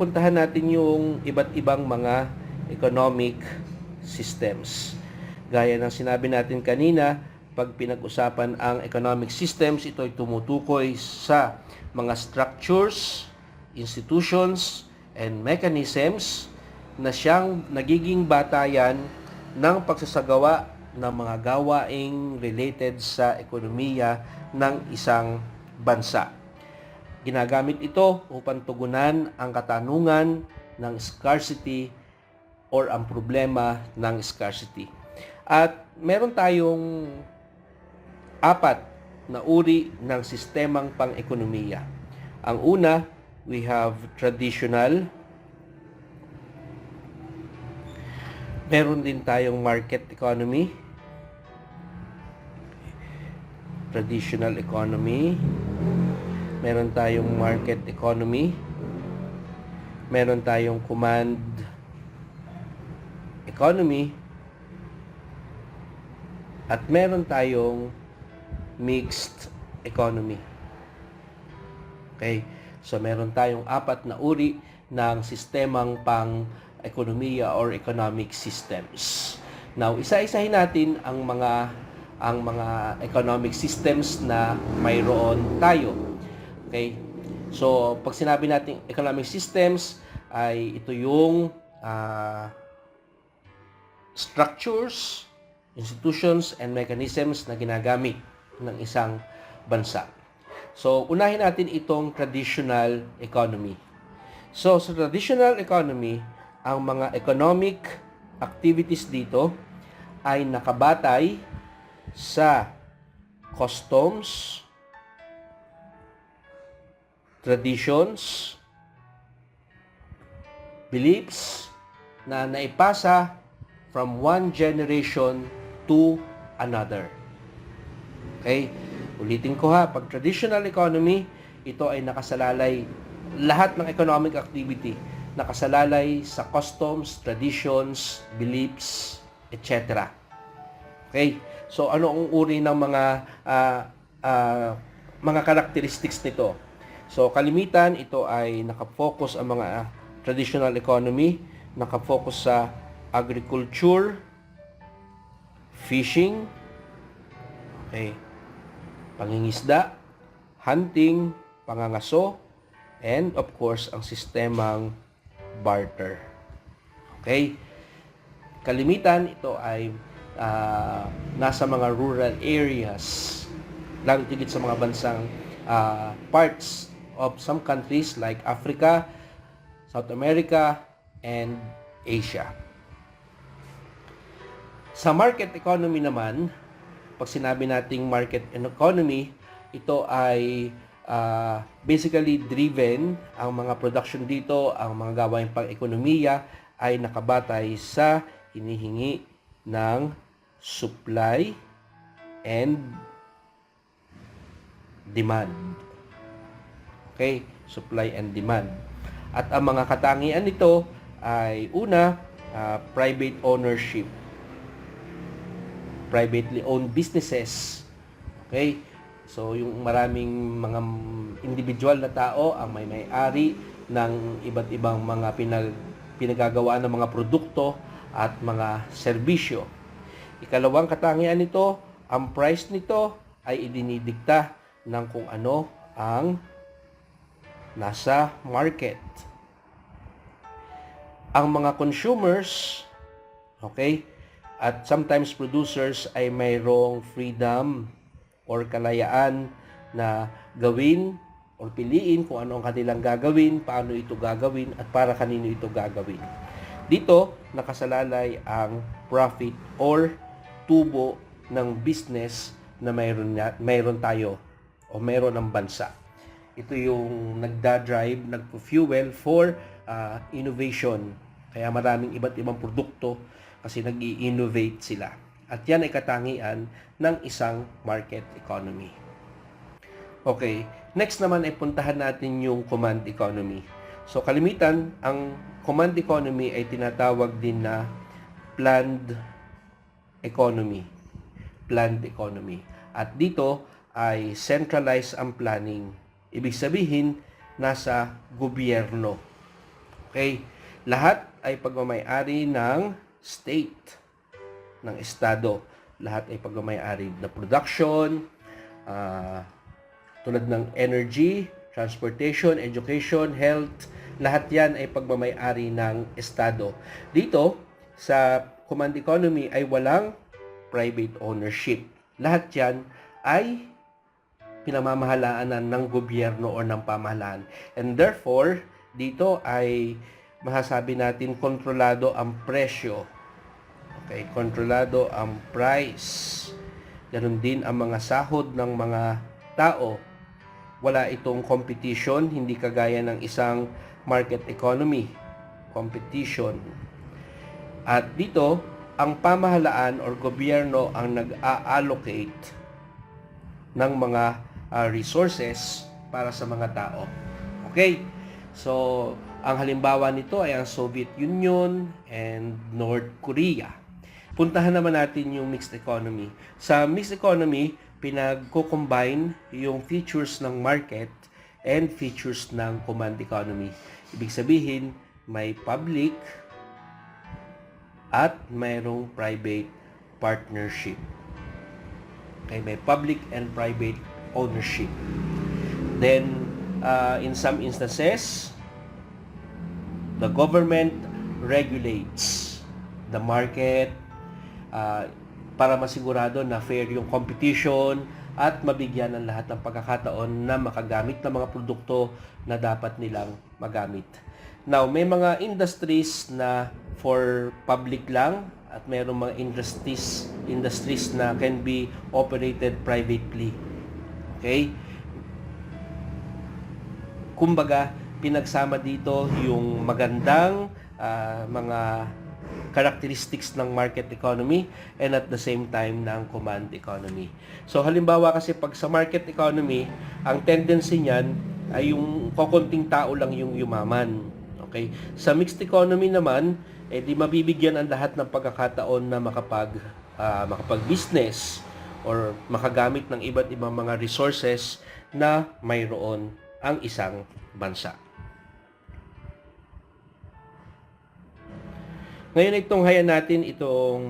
puntahan natin yung iba't ibang mga economic systems. Gaya ng sinabi natin kanina, pag pinag-usapan ang economic systems, ito ay tumutukoy sa mga structures, institutions, and mechanisms na siyang nagiging batayan ng pagsasagawa ng mga gawaing related sa ekonomiya ng isang bansa. Ginagamit ito upang tugunan ang katanungan ng scarcity or ang problema ng scarcity. At meron tayong apat na uri ng sistemang pang-ekonomiya. Ang una, we have traditional. Meron din tayong market economy. Traditional economy. Meron tayong market economy. Meron tayong command economy. At meron tayong mixed economy. Okay? So meron tayong apat na uri ng sistemang pang-ekonomiya or economic systems. Now, isa-isahin natin ang mga ang mga economic systems na mayroon tayo. Okay? So, pag sinabi natin economic systems, ay ito yung ah, structures, institutions, and mechanisms na ginagamit ng isang bansa. So, unahin natin itong traditional economy. So, sa traditional economy, ang mga economic activities dito ay nakabatay sa customs, traditions, beliefs na naipasa from one generation to another. Okay? Ulitin ko ha, pag traditional economy, ito ay nakasalalay lahat ng economic activity nakasalalay sa customs, traditions, beliefs, etc. Okay? So ano ang uri ng mga ah, ah, mga characteristics nito? So kalimitan ito ay nakafocus ang mga traditional economy, nakafocus sa agriculture, fishing, okay, pangingisda, hunting, pangangaso, and of course ang sistemang barter. Okay? Kalimitan ito ay ah, nasa mga rural areas, lalo tigit sa mga bansang ah, parts of some countries like Africa, South America, and Asia. Sa market economy naman, pag sinabi nating market economy, ito ay ah, basically driven, ang mga production dito, ang mga gawain pang-ekonomiya ay nakabatay sa hinihingi ng supply and demand. Okay? Supply and demand. At ang mga katangian nito ay una, ah, private ownership. Privately owned businesses. Okay? So, yung maraming mga individual na tao ang may may-ari ng iba't ibang mga pinag pinagagawa ng mga produkto at mga serbisyo. Ikalawang katangian nito, ang price nito ay idinidikta ng kung ano ang nasa market. Ang mga consumers, okay, at sometimes producers ay mayroong freedom or kalayaan na gawin or piliin kung ano ang kanilang gagawin, paano ito gagawin, at para kanino ito gagawin. Dito, nakasalalay ang profit or tubo ng business na mayroon, mayroon tayo o mayroon ng bansa. Ito yung nagda-drive, nagpo-fuel for ah, innovation. Kaya maraming iba't ibang produkto kasi nag innovate sila. At yan ay katangian ng isang market economy. Okay, next naman ay puntahan natin yung command economy. So kalimitan, ang command economy ay tinatawag din na planned economy. Planned economy. At dito ay centralized ang planning. Ibig sabihin, nasa gobyerno. Okay? Lahat ay pagmamayari ng state, ng estado. Lahat ay pagmamayari na production, ah, tulad ng energy, transportation, education, health, lahat yan ay pagmamayari ng estado. Dito, sa command economy ay walang private ownership. Lahat yan ay pinamamahalaanan ng gobyerno o ng pamahalaan. And therefore, dito ay masasabi natin kontrolado ang presyo. Okay, kontrolado ang price. Ganon din ang mga sahod ng mga tao. Wala itong competition, hindi kagaya ng isang market economy. Competition. At dito, ang pamahalaan or gobyerno ang nag-a-allocate ng mga ah, resources para sa mga tao. Okay? So, ang halimbawa nito ay ang Soviet Union and North Korea. Puntahan naman natin yung mixed economy. Sa mixed economy, pinagko-combine yung features ng market and features ng command economy. Ibig sabihin, may public at mayroong private partnership. Okay, may public and private ownership. Then, uh, in some instances, the government regulates the market uh, para masigurado na fair yung competition at mabigyan ng lahat ng pagkakataon na makagamit ng mga produkto na dapat nilang magamit. Now, may mga industries na for public lang at mayroong mga industries industries na can be operated privately. Okay? Kumbaga, pinagsama dito yung magandang ah, mga characteristics ng market economy and at the same time ng command economy. So halimbawa kasi pag sa market economy, ang tendency niyan ay yung kokonting tao lang yung yumaman. Okay? Sa mixed economy naman, eh di mabibigyan ang lahat ng pagkakataon na makapag ah, makapag-business or makagamit ng iba't ibang mga resources na mayroon ang isang bansa. Ngayon itong hayan natin itong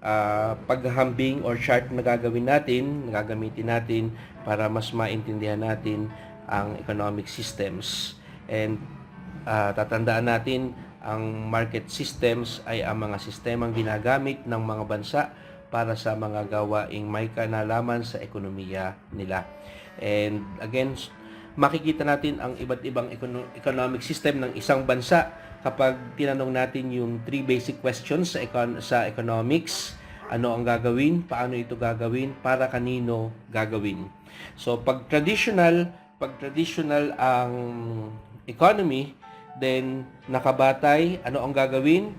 ah, paghahambing or chart na gagawin natin, na gagamitin natin para mas maintindihan natin ang economic systems. And ah, tatandaan natin ang market systems ay ang mga sistemang ginagamit ng mga bansa para sa mga gawaing may kanalaman sa ekonomiya nila. And again, makikita natin ang iba't ibang econo- economic system ng isang bansa kapag tinanong natin yung three basic questions sa econ- sa economics, ano ang gagawin, paano ito gagawin, para kanino gagawin. So pag traditional, pag traditional ang economy, then nakabatay, ano ang gagawin?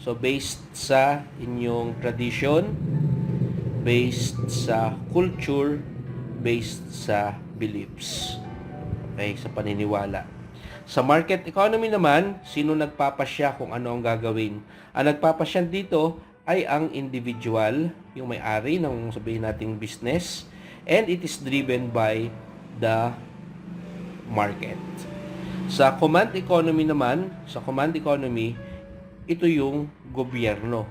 So based sa inyong tradition, based sa culture, based sa beliefs. Okay, sa paniniwala. Sa market economy naman, sino nagpapasya kung ano ang gagawin? Ang nagpapasya dito ay ang individual, yung may-ari ng sabihin nating business, and it is driven by the market. Sa command economy naman, sa command economy, ito yung gobyerno.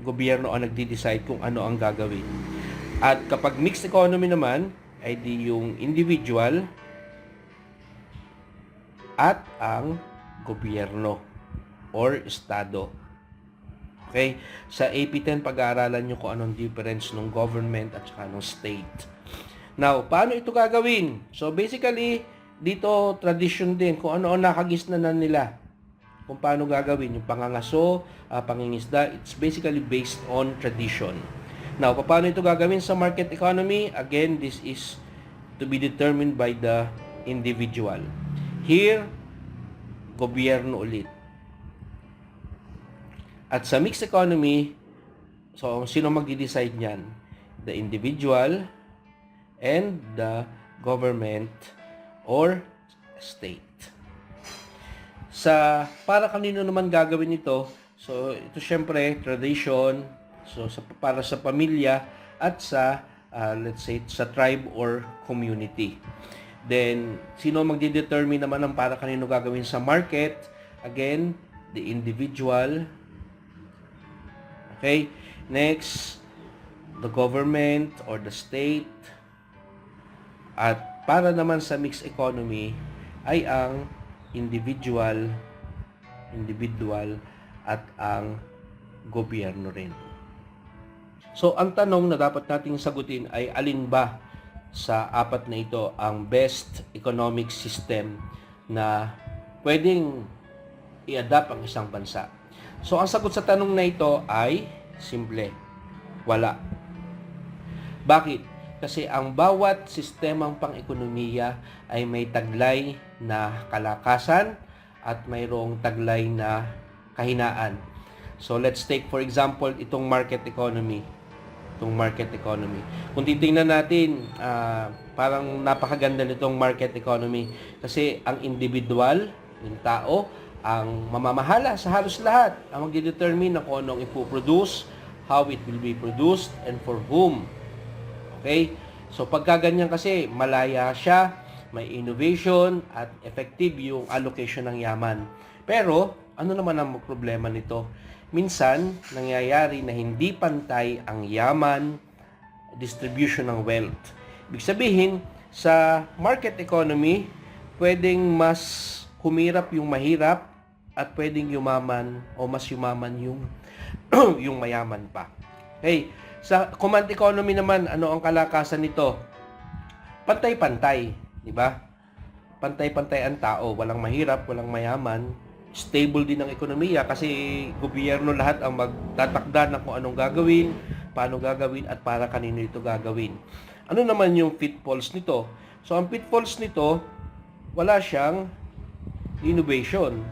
Gobyerno ang nagde-decide kung ano ang gagawin. At kapag mixed economy naman, ay di yung individual at ang gobyerno or estado. Okay? Sa AP10, pag-aaralan nyo kung anong difference ng government at saka ng state. Now, paano ito gagawin? So, basically, dito, tradition din kung ano ang nakagisnanan nila. Kung paano gagawin. Yung pangangaso, uh, pangingisda, it's basically based on tradition. Now, paano ito gagawin sa market economy? Again, this is to be determined by the individual. Here, gobyerno ulit. At sa mixed economy, so sino magdi-decide niyan? The individual and the government or state. Sa para kanino naman gagawin ito? So ito syempre tradition, so sa, para sa pamilya at sa uh, let's say sa tribe or community. Then, sino magdi-determine naman ng para kanino gagawin sa market? again, the individual. Okay? Next, the government or the state. At para naman sa mixed economy ay ang individual, individual at ang gobyerno rin. So, ang tanong na dapat nating sagutin ay alin ba sa apat na ito ang best economic system na pwedeng i-adapt ang isang bansa. So, ang sagot sa tanong na ito ay simple. Wala. Bakit? Kasi ang bawat sistemang pang-ekonomiya ay may taglay na kalakasan at mayroong taglay na kahinaan. So let's take for example itong market economy. Itong market economy. Kung titingnan natin, ah, parang napakaganda nitong market economy kasi ang individual, yung tao, ang mamamahala sa halos lahat. Ang magdedetermine na kung anong ipoproduce, how it will be produced, and for whom. Okay? So pagka ganyan kasi, malaya siya, may innovation, at effective yung allocation ng yaman. Pero, ano naman ang problema nito? Minsan, nangyayari na hindi pantay ang yaman, distribution ng wealth. Ibig sabihin, sa market economy, pwedeng mas humirap yung mahirap at pwedeng yumaman o mas yumaman yung yung mayaman pa. Okay, sa command economy naman, ano ang kalakasan nito? Pantay-pantay, di ba? Pantay-pantay ang tao, walang mahirap, walang mayaman, stable din ang ekonomiya kasi gobyerno lahat ang magtatakda ng kung anong gagawin, paano gagawin at para kanino ito gagawin. Ano naman yung pitfalls nito? So ang pitfalls nito, wala siyang innovation.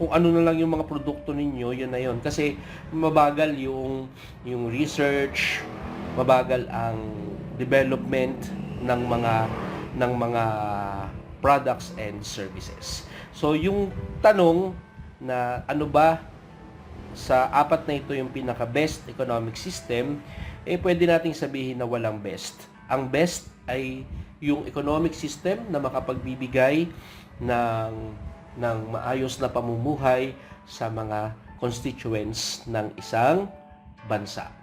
Kung ano na lang yung mga produkto ninyo, yun na yun. Kasi mabagal yung yung research, mabagal ang development ng mga ng mga products and services. So yung tanong na ano ba sa apat na ito yung pinaka best economic system, eh pwede nating sabihin na walang best. Ang best ay yung economic system na makapagbibigay ng ng maayos na pamumuhay sa mga constituents ng isang bansa.